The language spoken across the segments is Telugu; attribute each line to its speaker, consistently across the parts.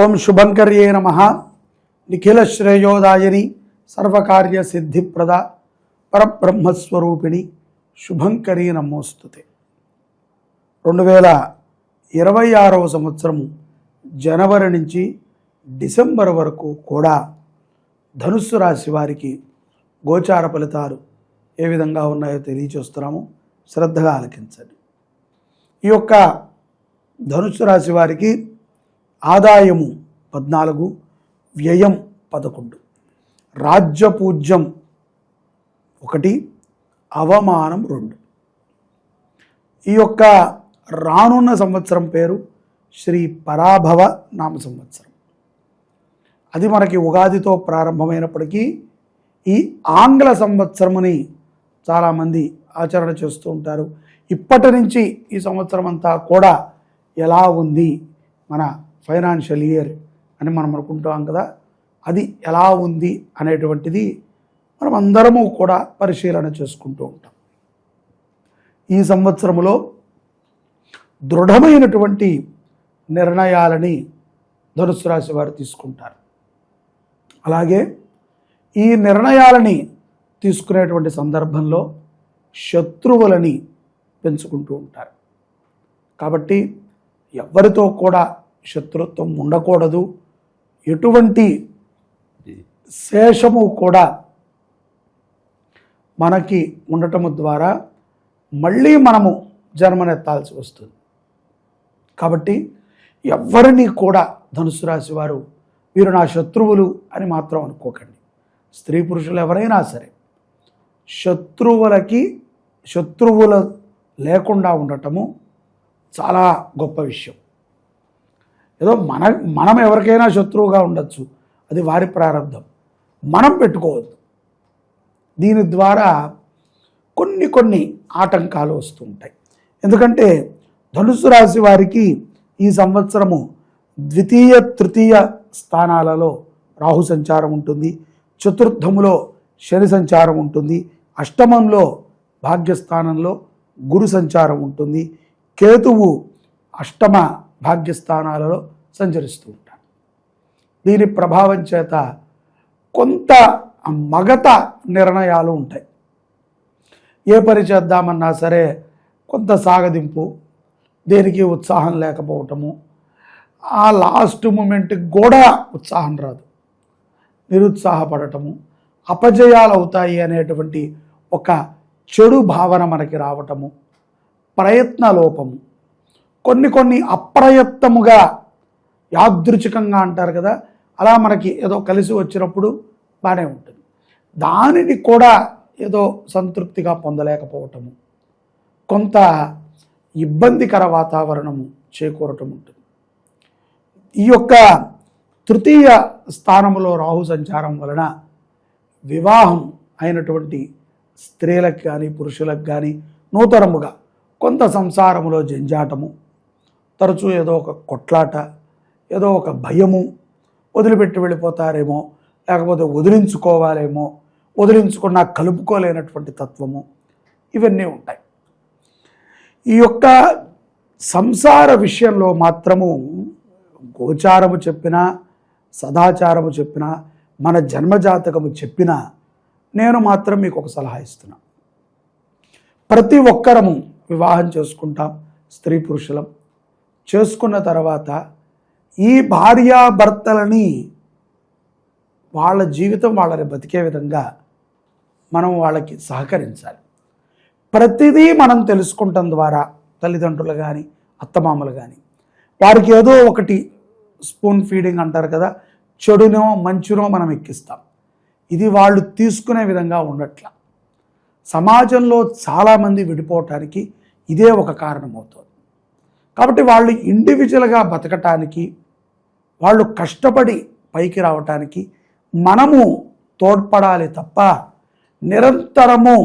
Speaker 1: ఓం శుభంకర్యే నమ. నిఖిల శ్రేయోదాయని సర్వకార్య సిద్ధిప్రద పరబ్రహ్మస్వరూపిణి శుభంకరీ నమోస్తుతే. రెండు వేల ఇరవై ఆరవ సంవత్సరము జనవరి నుంచి డిసెంబర్ వరకు కూడా ధనుస్సు రాశి వారికి గోచార ఫలితాలు ఏ విధంగా ఉన్నాయో తెలియచేస్తున్నాము. శ్రద్ధగా ఆలకించండి. ఈ యొక్క ధనుస్సు రాశి వారికి ఆదాయము పద్నాలుగు వ్యయం పదకొండు. రాజ్యపూజ్యం ఒకటి అవమానం రెండు. ఈ యొక్క రానున్న సంవత్సరం పేరు శ్రీ పరాభవ నామ సంవత్సరం. అది మనకి ఉగాదితో ప్రారంభమైనప్పటికీ ఈ ఆంగ్ల సంవత్సరముని చాలామంది ఆచరణ చేస్తూ ఉంటారు. ఇప్పటి నుంచి ఈ సంవత్సరం అంతా కూడా ఎలా ఉంది మన ఫైనాన్షియల్ ఇయర్ అని మనం అనుకుంటాం కదా. అది ఎలా ఉంది అనేటువంటిది మనం అందరము కూడా పరిశీలన చేసుకుంటూ ఉంటాం. ఈ సంవత్సరంలో దృఢమైనటువంటి నిర్ణయాలని ధనుసు రాశి వారు తీసుకుంటారు. అలాగే ఈ నిర్ణయాలని తీసుకునేటువంటి సందర్భంలో శత్రువులని పెంచుకుంటూ ఉంటారు. కాబట్టి ఎవరితో కూడా శత్రుత్వం ఉండకూడదు. ఎటువంటి శేషము కూడా మనకి ఉండటము ద్వారా మళ్ళీ మనము జన్మనెత్తాల్సి వస్తుంది. కాబట్టి ఎవరిని కూడా ధనుసు రాశి వారు వీరు నా శత్రువులు అని మాత్రం అనుకోకండి. స్త్రీ పురుషులు ఎవరైనా సరే శత్రువులకి శత్రువులు లేకుండా ఉండటము చాలా గొప్ప విషయం. ఏదో మన మనం ఎవరికైనా శత్రువుగా ఉండొచ్చు. అది వారి ప్రారంభం. మనం పెట్టుకోవద్దు. దీని ద్వారా కొన్ని కొన్ని ఆటంకాలు వస్తుంటాయి. ఎందుకంటే ధనుసు రాశి వారికి ఈ సంవత్సరము ద్వితీయ తృతీయ స్థానాలలో రాహు సంచారం ఉంటుంది. చతుర్థములో శని సంచారం ఉంటుంది. అష్టమంలో భాగ్యస్థానంలో గురు సంచారం ఉంటుంది. కేతువు అష్టమ భాగ్యస్థానాలలో సంచరిస్తూ ఉంటాడు. దీని ప్రభావం చేత కొంత మగత నిర్ణయాలు ఉంటాయి. ఏ పని చేద్దామన్నా సరే కొంత సాగదింపు దేనికి ఉత్సాహం లేకపోవటము ఆ లాస్ట్ మూమెంట్కి కూడా ఉత్సాహం రాదు. నిరుత్సాహపడటము అపజయాలు అవుతాయి అనేటువంటి ఒక చెడు భావన మనకి రావటము ప్రయత్న లోపము కొన్ని కొన్ని అప్రయత్నముగా యాదృచ్ఛికంగా అంటారు కదా అలా మనకి ఏదో కలిసి వచ్చినప్పుడు బాగానే ఉంటుంది. దానిని కూడా ఏదో సంతృప్తిగా పొందలేకపోవటము. కొంత ఇబ్బందికర వాతావరణము చేకూరటం ఉంటుంది. ఈ యొక్క తృతీయ స్థానంలో రాహు సంచారం వలన వివాహం అయినటువంటి స్త్రీలకు కానీ పురుషులకు కానీ నూతనముగా కొంత సంసారములో జంజాటము తరచూ ఏదో ఒక కొట్లాట ఏదో ఒక భయము వదిలిపెట్టి వెళ్ళిపోతారేమో లేకపోతే వదిలించుకోవాలేమో వదిలించుకున్నా కలుపుకోలేనటువంటి తత్వము ఇవన్నీ ఉంటాయి. ఈ యొక్క సంసార విషయంలో మాత్రము గోచారము చెప్పినా సదాచారము చెప్పినా మన జన్మజాతకము చెప్పినా నేను మాత్రం మీకు ఒక సలహా ఇస్తున్నా. ప్రతి ఒక్కరము వివాహం చేసుకుంటాం స్త్రీ పురుషులం. చేసుకున్న తర్వాత ఈ భార్యాభర్తలని వాళ్ళ జీవితం వాళ్ళని బతికే విధంగా మనం వాళ్ళకి సహకరించాలి. ప్రతిదీ మనం తెలుసుకుంటాం ద్వారా తల్లిదండ్రులు కానీ అత్తమామలు కానీ వారికి ఏదో ఒకటి స్పూన్ ఫీడింగ్ అంటారు కదా చెడునో మంచునో మనం ఎక్కిస్తాం. ఇది వాళ్ళు తీసుకునే విధంగా ఉండట్ల. సమాజంలో చాలామంది విడిపోవటానికి ఇదే ఒక కారణమవుతుంది. కాబట్టి వాళ్ళు ఇండివిజువల్గా బతకటానికి వాళ్ళు కష్టపడి పైకి రావటానికి మనము తోడ్పడాలి తప్ప నిరంతరము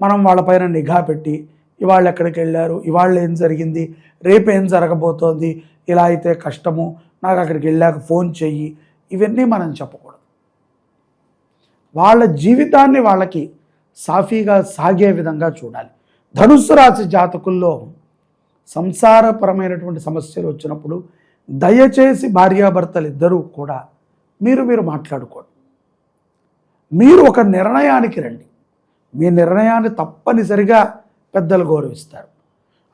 Speaker 1: మనం వాళ్ళపైన నిఘా పెట్టి ఇవాళ ఎక్కడికి వెళ్ళారు ఇవాళ ఏం జరిగింది రేపు ఏం జరగబోతోంది ఇలా అయితే కష్టము నాకు అక్కడికి వెళ్ళాక ఫోన్ చెయ్యి ఇవన్నీ మనం చెప్పకూడదు. వాళ్ళ జీవితాన్ని వాళ్ళకి సాఫీగా సాగే విధంగా చూడాలి. ధనుసు రాశి జాతకుల్లో సంసారపరమైనటువంటి సమస్యలు వచ్చినప్పుడు దయచేసి భార్యాభర్తలు ఇద్దరూ కూడా మీరు మీరు మాట్లాడుకోండి. మీరు ఒక నిర్ణయానికి రండి. మీ నిర్ణయాన్ని తప్పనిసరిగా పెద్దలు గౌరవిస్తారు.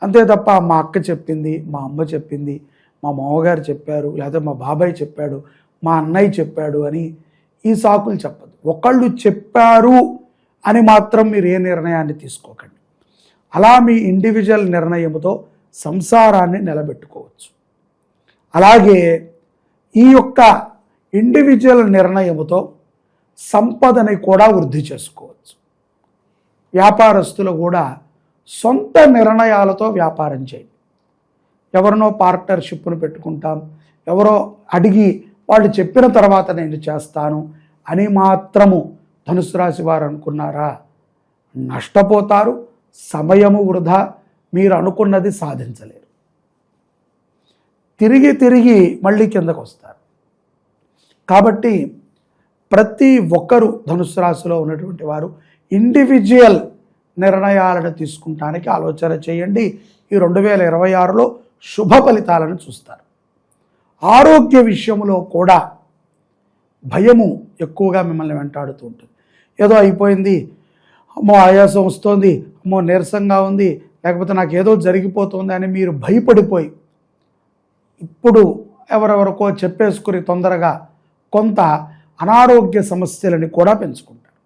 Speaker 1: అంతే తప్ప మా అక్క చెప్పింది మా అమ్మ చెప్పింది మా మామగారు చెప్పారు లేదా మా బాబాయ్ చెప్పాడు మా అన్నయ్య చెప్పాడు అని ఈ సాకులు చెప్పదు. ఒకళ్ళు చెప్పారు అని మాత్రం మీరు ఏ నిర్ణయాన్ని తీసుకోకండి. అలా మీ ఇండివిజువల్ నిర్ణయంతో సంసారాన్ని నిలబెట్టుకోవచ్చు. అలాగే ఈ యొక్క ఇండివిజువల్ నిర్ణయముతో సంపదని కూడా వృద్ధి చేసుకోవచ్చు. వ్యాపారస్తులు కూడా సొంత నిర్ణయాలతో వ్యాపారం చేయండి. ఎవరినో పార్ట్నర్షిప్ను పెట్టుకుంటాం ఎవరో అడిగి వాళ్ళు చెప్పిన తర్వాత నేను చేస్తాను అని మాత్రము ధనుసు రాశి వారు అనుకున్నారా? నష్టపోతారు సమయము వృధా మీరు అనుకున్నది సాధించలేరు. తిరిగి తిరిగి మళ్ళీ కిందకు వస్తారు. కాబట్టి ప్రతి ఒక్కరూ ధనుసు రాశిలో ఉన్నటువంటి వారు ఇండివిజువల్ నిర్ణయాలను తీసుకుంటానికి ఆలోచన చేయండి. ఈ రెండు వేల ఇరవై ఆరులో శుభ ఫలితాలను చూస్తారు. ఆరోగ్య విషయంలో కూడా భయము ఎక్కువగా మిమ్మల్ని వెంటాడుతూ ఉంటుంది. ఏదో అయిపోయింది అమ్మో ఆయాసం వస్తోంది అమ్మో నీరసంగా ఉంది లేకపోతే నాకు ఏదో జరిగిపోతుంది అని మీరు భయపడిపోయి ఇప్పుడు ఎవరెవరికో చెప్పేసుకుని తొందరగా కొంత అనారోగ్య సమస్యలని కూడా పెంచుకుంటారు.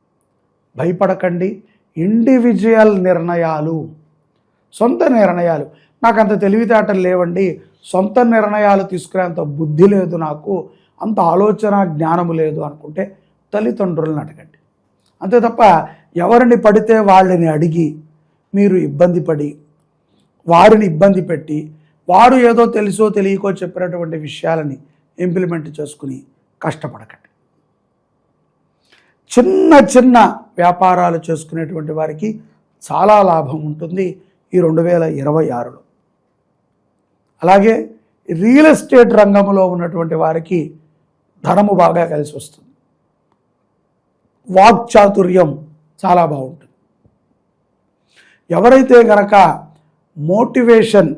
Speaker 1: భయపడకండి. ఇండివిజువల్ నిర్ణయాలు సొంత నిర్ణయాలు. నాకు అంత తెలివితేటలు లేవండి. సొంత నిర్ణయాలు తీసుకునేంత బుద్ధి లేదు నాకు. అంత ఆలోచన జ్ఞానము లేదు అనుకుంటే తల్లిదండ్రులను అడగండి. అంతే తప్ప ఎవరిని పడితే వాళ్ళని అడిగి మీరు ఇబ్బంది పడి వారిని ఇబ్బంది పెట్టి వారు ఏదో తెలుసో తెలియకో చెప్పినటువంటి విషయాలని ఇంప్లిమెంట్ చేసుకుని కష్టపడకండి. చిన్న చిన్న వ్యాపారాలు చేసుకునేటువంటి వారికి చాలా లాభం ఉంటుంది ఈ రెండు వేల ఇరవై ఆరులో. అలాగే రియల్ ఎస్టేట్ రంగంలో ఉన్నటువంటి వారికి ధనము బాగా కలిసి వస్తుంది. వాక్చాతుర్యం చాలా బాగుంటుంది. ఎవరైతే గనక మోటివేషన్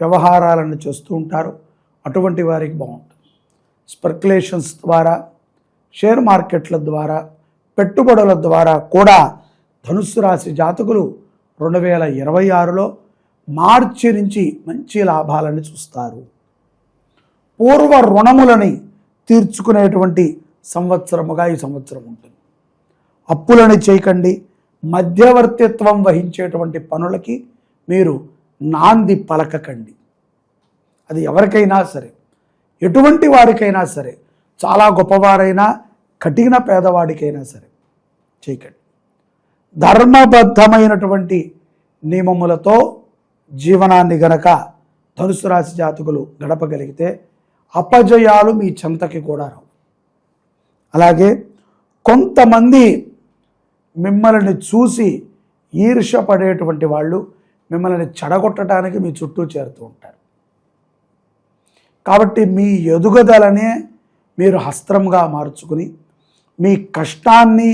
Speaker 1: వ్యవహారాలను చేస్తూ ఉంటారో అటువంటి వారికి బాగుంటుంది. స్పెక్యులేషన్స్ ద్వారా షేర్ మార్కెట్ల ద్వారా పెట్టుబడుల ద్వారా కూడా ధనుస్సు రాశి జాతకులు రెండు వేల ఇరవై ఆరులో మార్చి నుంచి మంచి లాభాలను చూస్తారు. పూర్వ రుణములని తీర్చుకునేటువంటి సంవత్సరముగా ఈ సంవత్సరం ఉంటుంది. అప్పులని చేయకండి మధ్యవర్తిత్వం వహించేటువంటి పనులకి మీరు నాంది పలకకండి. అది ఎవరికైనా సరే ఎటువంటి వారికైనా సరే చాలా గొప్పవారైనా కఠిన పేదవాడికైనా సరే చేయకండి. ధర్మబద్ధమైనటువంటి నియమములతో జీవనాన్ని గనక ధనుసు రాశి జాతకులు గడపగలిగితే అపజయాలు మీ చెంతకి కూడా రావు. అలాగే కొంతమంది మిమ్మల్ని చూసి ఈర్ష్య పడేటువంటి వాళ్ళు మిమ్మల్ని చెడగొట్టడానికి మీ చుట్టూ చేరుతూ ఉంటారు. కాబట్టి మీ ఎదుగుదలనే మీరు హస్త్రంగా మార్చుకుని మీ కష్టాన్ని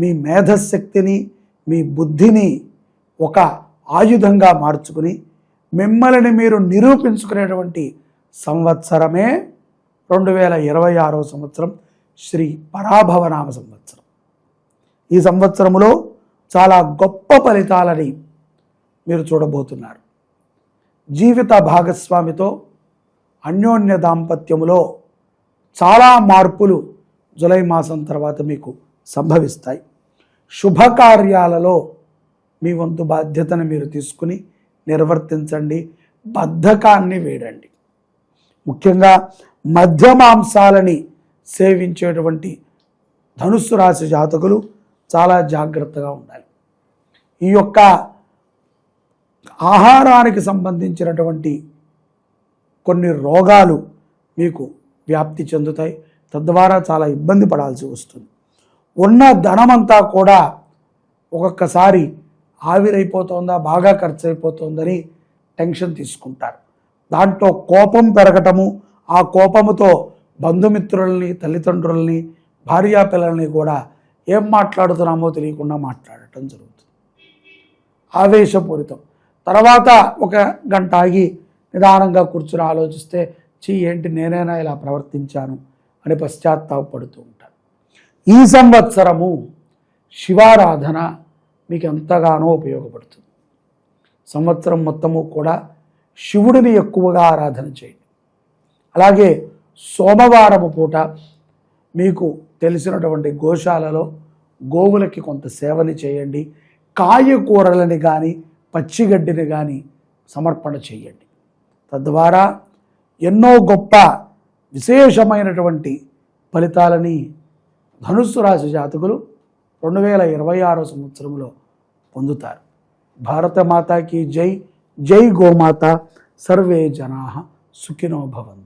Speaker 1: మీ మేధశక్తిని మీ బుద్ధిని ఒక ఆయుధంగా మార్చుకుని మిమ్మల్ని మీరు నిరూపించుకునేటువంటి సంవత్సరమే రెండు వేల ఇరవై ఆరో సంవత్సరం శ్రీ పరాభవనామ సంవత్సరం. ఈ సంవత్సరంలో చాలా గొప్ప ఫలితాలని మీరు చూడబోతున్నారు. జీవిత భాగస్వామితో అన్యోన్య దాంపత్యములో చాలా మార్పులు జులై మాసం తర్వాత మీకు సంభవిస్తాయి. శుభకార్యాలలో మీ వంతు బాధ్యతను మీరు తీసుకుని నిర్వర్తించండి. బద్ధకాన్ని వేడండి. ముఖ్యంగా మధ్యమాంసాలని సేవించేటువంటి ధనుస్సు రాశి జాతకులు చాలా జాగ్రత్తగా ఉండాలి. ఈ యొక్క ఆహారానికి సంబంధించినటువంటి కొన్ని రోగాలు మీకు వ్యాప్తి చెందుతాయి. తద్వారా చాలా ఇబ్బంది పడాల్సి వస్తుంది. ఉన్న ధనమంతా కూడా ఒక్కొక్కసారి ఆవిరైపోతుందా బాగా ఖర్చు అయిపోతుందని టెన్షన్ తీసుకుంటారు. దాంట్లో కోపం పెరగటము ఆ కోపముతో బంధుమిత్రుల్ని తల్లిదండ్రుల్ని భార్యా పిల్లల్ని కూడా ఏం మాట్లాడుతున్నామో తెలియకుండా మాట్లాడటం జరుగుతుంది. ఆవేశపూరితం. తర్వాత ఒక గంట ఆగి నిదానంగా కూర్చుని ఆలోచిస్తే చీ ఏంటి నేనైనా ఇలా ప్రవర్తించాను అని పశ్చాత్తాపడుతూ ఉంటాను ఈ సంవత్సరము శివారాధన మీకు ఎంతగానో ఉపయోగపడుతుంది. సంవత్సరం మొత్తము కూడా శివుడిని ఎక్కువగా ఆరాధన చేయండి. అలాగే సోమవారము పూట మీకు తెలిసినటువంటి గోశాలలో గోవులకి కొంత సేవని చేయండి. కాయకూరలని కానీ పచ్చిగడ్డిని కానీ సమర్పణ చేయండి. తద్వారా ఎన్నో గొప్ప విశేషమైనటువంటి ఫలితాలని ధనుస్సు రాశి జాతకులు రెండు వేల ఇరవై ఆరో సంవత్సరంలో పొందుతారు. భారత మాతాకి జై జై గోమాత సర్వే జనా సుఖినో భవంతు.